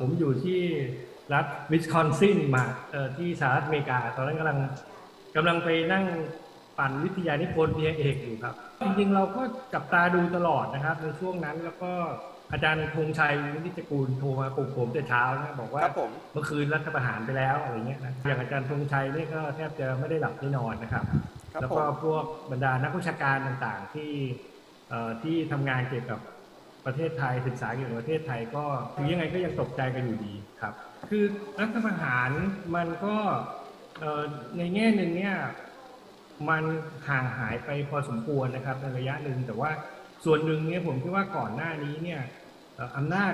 ผมอยู่ที่รัฐวิสคอนซินมาเอ่อที่สหรัฐอเมริกา ตอนนั้นกำลังกำลังไปนั่งปั่นวิทยานิพนธ์ปริญญาเอกอยู่ครับ จริงๆ เราก็จับตาดูตลอดนะครับ ในช่วงนั้นแล้วก็อาจารย์ธงชัยวินิจกูลโทรมาปลุกผมแต่เช้านะบอกว่าครับผมเมื่อคืนรัฐประหารไปแล้วอะไรเงี้ยนะอย่างอาจารย์ธงชัยนี่ก็แทบจะไม่ได้หลับไม่นอนนะครับครับ แล้วก็ผมพวกบรรดานักวิชาการต่างๆที่เอ่อที่ทำงานเกี่ยวกับ ประเทศไทยศึกษาเกี่ยวกับประเทศไทยก็ถึงยังไงก็ยังตกใจกันอยู่ดีครับ คือรัฐประหารมันก็ในแง่หนึ่งเนี่ยมันห่างหายไปพอสมควรนะครับในระยะหนึ่งแต่ว่าส่วนหนึ่งเนี่ยผมคิดว่าก่อนหน้านี้เนี่ยอำนาจ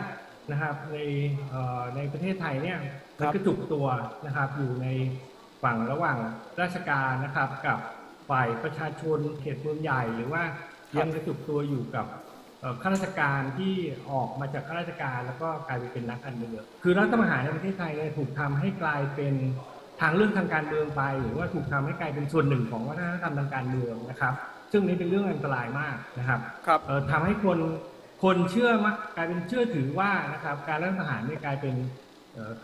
นะครับในในประเทศไทยเนี่ยมันกระจุกตัวนะครับอยู่ในฝั่งระหว่างราชการนะครับกับฝ่ายประชาชนเขตเมืองใหญ่หรือว่ายังกระจุกตัวอยู่กับ ข้าราชการที่ออกมาจากข้าราชการแล้วก็กลายไปเป็นนักการเมืองคือรัฐประหารในประเทศไทยเนี่ยถูกทำให้กลายเป็นทางเรื่องทางการเมืองไป หรือว่าถูกทำให้กลายเป็นส่วนหนึ่งของวัฒนธรรมทางการเมืองนะครับ ซึ่งนี้เป็นเรื่องอันตรายมากนะครับครับเอ่อทำให้คนคนเชื่อมากกลายเป็นเชื่อถือว่านะครับการรัฐประหารเนี่ยกลายเป็น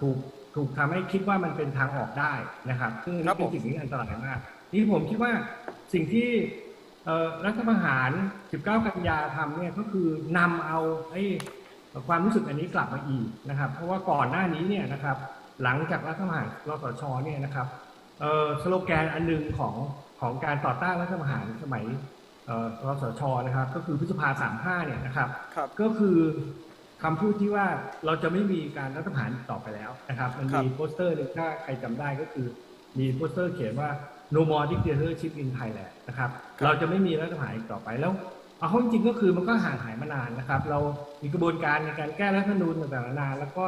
ถูกถูกทำให้คิดว่ามันเป็นทางออกได้นะครับ ซึ่งนครันี้บเป็นสิ่งที่อันตรายมากนี่ผมคิดว่าสิ่งที่ รัฐประหาร 19 กันยาทำเนี่ยก็คือนำเอาไอ้ความรู้สึกอันนี้กลับมาอีกนะครับ เพราะว่าก่อนหน้านี้เนี่ยนะครับหลังจากรัฐประหารรสชเนี่ยนะครับเอ่อสโลแกนอันหนึงของของการต่อต้านรัฐประหารสมัยเอ่อรสชนะครับ ก็คือพฤษภา35เนี่ยนะครับครับก็คือคำพูดที่ว่าเราจะไม่มีการรัฐประหารอีกต่อไปแล้วนะครับ มันครับมีโปสเตอร์หนึ่งถ้าใครจำได้ก็คือมีโปสเตอร์เขียนว่า no more dictatorship in Thailand นะครับ เราจะไม่มีรัฐประหารอีกต่อไปแล้วเอาเข้าจริงๆก็คือมันก็ห่างหายมานานนะครับ เรามีกระบวนการในการแก้รัฐธรรมนูญต่างๆนานาแล้วก็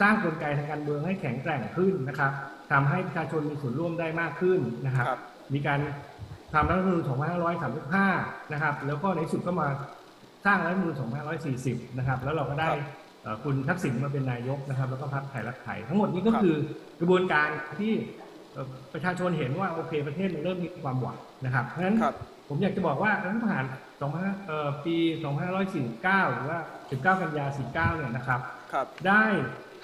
สร้างกลไกทางการเมืองให้แข็งแกร่งขึ้นนะครับทำให้ประชาชนมีส่วนร่วมได้มากขึ้นนะครับครับ มีการทำรัฐธรรมนูญ2535 นะครับ แล้วก็ในที่สุดก็มาสร้างรัฐธรรมนูญ2540 นะครับ แล้วเราก็ได้ครับเอ่อคุณทักษิณมาเป็นนายกนะครับ แล้วก็พรรคไทยรักไทย ทั้งหมดนี้ก็ครับคือกระบวนการที่เอ่อ ประชาชนเห็นว่าโอเคประเทศมันเริ่มมีความหวังนะครับเพราะฉะนั้นครับผมอยากจะบอกว่ารัฐประหาร2เอ่อปี2549 หรือว่า 19 กันยา 49 เนี่ยนะครับครับ ได้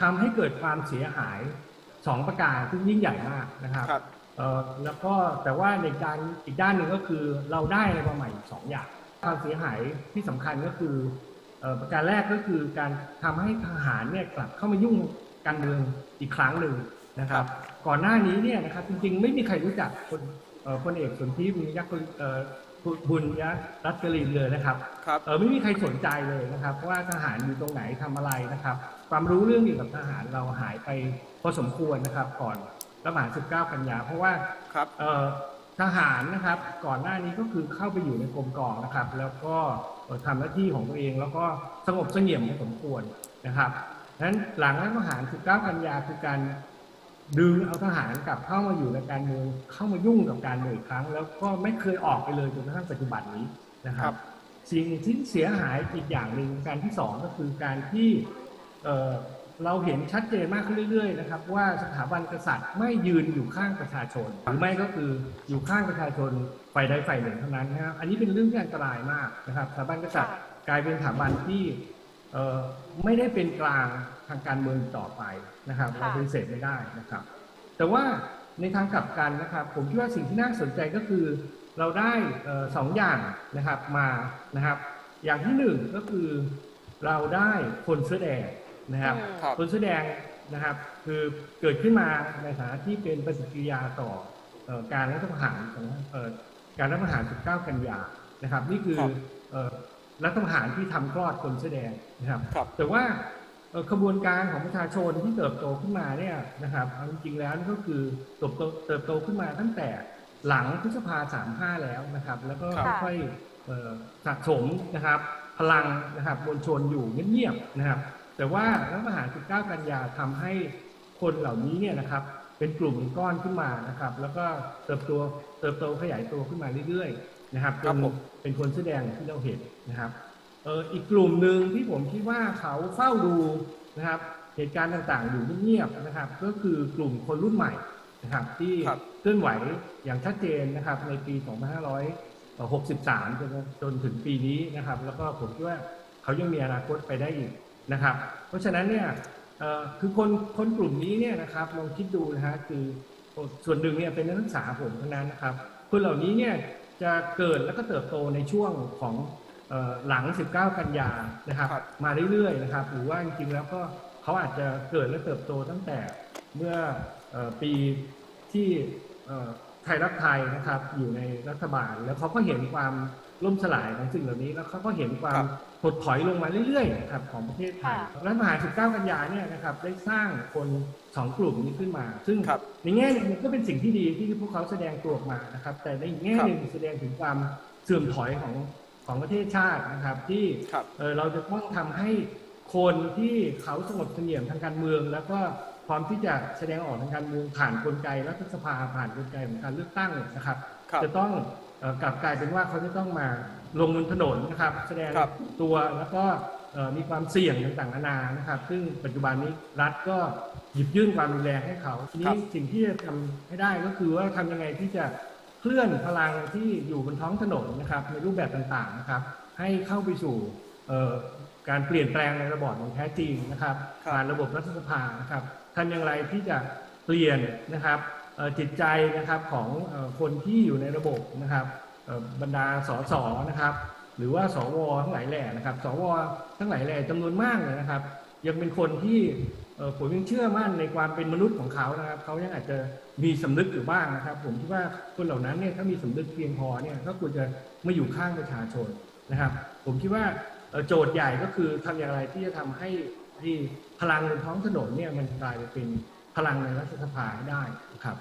ทำให้เกิดความเสียหาย 2 ประการซึ่งยิ่งใหญ่มากนะครับครับเอ่อแล้วก็แต่ว่าในด้านอีกด้านหนึ่งก็คือเราได้อะไรมาใหม่อีกสองอย่าง ความเสียหายที่สำคัญก็คือเอ่อประการแรกก็คือการทำให้ทหารเนี่ยกลับเข้ามายุ่งการเมืองอีกครั้งหนึ่ง นะครับ ก่อนหน้านี้เนี่ยนะครับจริงๆ ไม่มีใครรู้จักคนเอ่อพลเอกสนธิบุญยักษ์เอ่อบุญยรัตกลินเลยนะครับครับเออไม่มีใครสนใจเลยนะครับ ว่าทหารอยู่ตรงไหนทำอะไรนะครับ ความรู้เรื่องเกี่ยวกับทหารเราหายไปพอสมควรนะครับ ก่อนรัฐประหาร19 กันยา เพราะว่าครับเอ่อทหารนะครับ ก่อนหน้านี้ก็คือเข้าไปอยู่ในกรมกองนะครับ แล้วก็เอ่อทำหน้าที่ของตัวเอง แล้วก็สงบเสงี่ยมพอสมควรนะครับดังนั้นหลังรัฐประหาร19 กันยาคือการ ดึงเอาทหารกลับเข้ามาอยู่ในการเมืองเข้ามายุ่งกับการเมืองอีกครั้ง แล้วก็ไม่เคยออกไปเลยจนกระทั่งปัจจุบันนี้นะคครัรับบสิ่งที่เสียหายอีกอย่างหนึ่งการที่สองก็คือการที่เอ่อเราเห็นชัดเจนมากขึ้นเรื่อย ๆ นะครับ ว่าสถาบันกษัตริย์ไม่ยืนอยู่ข้างประชาชน หรือไม่ก็คืออยู่ข้างประชาชนฝ่ายใดฝ่ายหนึ่งเท่านั้นนะครับอันนี้เป็นเรื่องที่อันตรายมากนะครับสถาบันกษัตริย์กลายเป็นสถาบันที่เอ่อไม่ได้เป็นกลาง ทางการเมืองต่อไปนะครับค่ะเราปฏิเสธไม่ได้นะครับ แต่ว่าในทางกลับกันนะครับ ผมคิดว่าสิ่งที่น่าสนใจก็คือ เราได้เอ่อสองอย่างนะครับมานะครับ อย่างที่หนึ่งก็คือเราได้คนเสื้อแดงนะครับอืมครับคนเสื้อแดงนะครับ คือเกิดขึ้นมาในฐานะที่เป็นปฏิกิริยาต่อเอ่อการรัฐประหารของเอ่อการรัฐประหาร 19 กันยานะครับ นี่คือครับเอ่อรัฐประหารที่ทำคลอดคนเสื้อแดงนะครับครับแต่ว่าเอ่อ ขบวนการของประชาชนที่เติบโตขึ้นมาเนี่ยนะครับเอาจริงๆแล้วนี่ก็คือเติบโตเติบโตขึ้นมาตั้งแต่หลังพฤษภา35แล้วนะครับ แล้วก็ครับค่อยๆเอ่อสะสมนะครับ พลังนะครับมวลชนอยู่เงียบๆนะครับ แต่ว่ารัฐประหาร 19 กันยาทำให้คนเหล่านี้เนี่ยนะครับเป็นกลุ่มเป็นก้อนขึ้นมานะครับ แล้วก็เติบโตเติบโตขยายตัวขึ้นมาเรื่อยๆนะครับจครับนผมเป็นคนแสอแดงที่เราเห็นนะครับเอออีกกลุ่มหนึ่งที่ผมคิดว่าเขาเฝ้าดูนะครับเหตุการณ์ต่างๆ อยู่เงียบๆนะครับ ก็คือกลุ่มคนรุ่นใหม่นะครับ ที่ครับเคลื่อนไหวอย่างชัดเจนนะครับ ในปี 2563 จนจนถึงปีนี้นะครับ แล้วก็ผมคิดว่าเขายังมีอนาคตไปได้อีกนะครับ เพราะฉะนั้นเนี่ยเอ่อคือคนคนกลุ่มนี้เนี่ยนะครับลองคิดดูนะฮะคือส่วนหนึ่งเนี่ยเป็นนักศึกษาผมทั้งนั้นนะครับคนเหล่านี้เนี่ยจะเกิดแล้วก็เติบโตในช่วงของเอ่อ หลัง 19 กันยานะครับครับ มาเรื่อยๆนะครับ หรือว่าจริงๆแล้วก็เขาอาจจะเกิดและเติบโตตั้งแต่เมื่อเอ่อปีที่เอ่อไทยรักไทยนะครับอยู่ในรัฐบาล แล้วเขาก็เห็นความล่มสลายของสิ่งเหล่านี้ แล้วเขาก็เห็นควาครัมบถดถอยลงมาเรื่อยๆนะครับของประเทศไทยค่ะรัฐประหาร19กันยาเนี่ยนะครับได้สร้างคนสองกลุ่มนี้ขึ้นมา ซึ่งครับในแง่หนึงมันก็เป็นสิ่งที่ดีที่พวกเขาแสดงตัวออกมานะครับ แต่ในอีกแง่หนึ่งแสดงถึงความเสื่อมถอยของ ของประเทศชาตินะครับ ที่ครับเอ่อเราจะต้องทำให้คนที่เขาสงบเสงี่ยมทางการเมือง แล้วก็พร้อมที่จะแสดงออกทางการเมืองผ่านกลไกรัฐสภาผ่านกลไกของการเลือกตั้งนะครับครับจะต้องเอ่อกลับกลายเป็นว่าเขาจะต้องมาลงบนถนนนะครับ แสดงครับตัวแล้วก็เอ่อมีความเสี่ยงต่างๆนานานะครับ ซึ่งปัจจุบันนี้รัฐก็หยิบยื่นความรุนแรงให้เขาทีครันี้บสิ่งที่จะทำให้ได้ก็คือว่าทำยังไงที่จะ เคลื่อนพลังที่อยู่บนท้องถนนนะครับในรูปแบบต่างๆนะครับ ให้เข้าไปสู่เอ่อการเปลี่ยนแปลงในระบอบอย่างแท้จริงนะครับครับผ่านระบบรัฐสภานะครับทำอย่างไรที่จะเปลี่ยนนะครับเอ่อจิตใจนะครับของเอ่อคนที่อยู่ในระบบนะครับเอ่อบรรดาสสนะครับ หรือว่าสวทั้งหลายแหล่นะครับ สวทั้งหลายแหล่จำนวนมากเลยนะครับ ยังเป็นคนที่ผมยังเชื่อมั่นในความเป็นมนุษย์ของเขานะครับเขายังอาจจะมีสำนึกอยู่บ้างนะครับ ผมคิดว่าคนเหล่านั้นเนี่ยถ้ามีสำนึกเพียงพอเนี่ยก็ควรจะมาอยู่ข้างประชาชนนะครับ ผมคิดว่าโจทย์ใหญ่ก็คือทำอย่างไรที่จะทำให้ที่พลังบนท้องถนนเนี่ยมันกลายไปเป็นพลังในรัฐสภาได้ครับ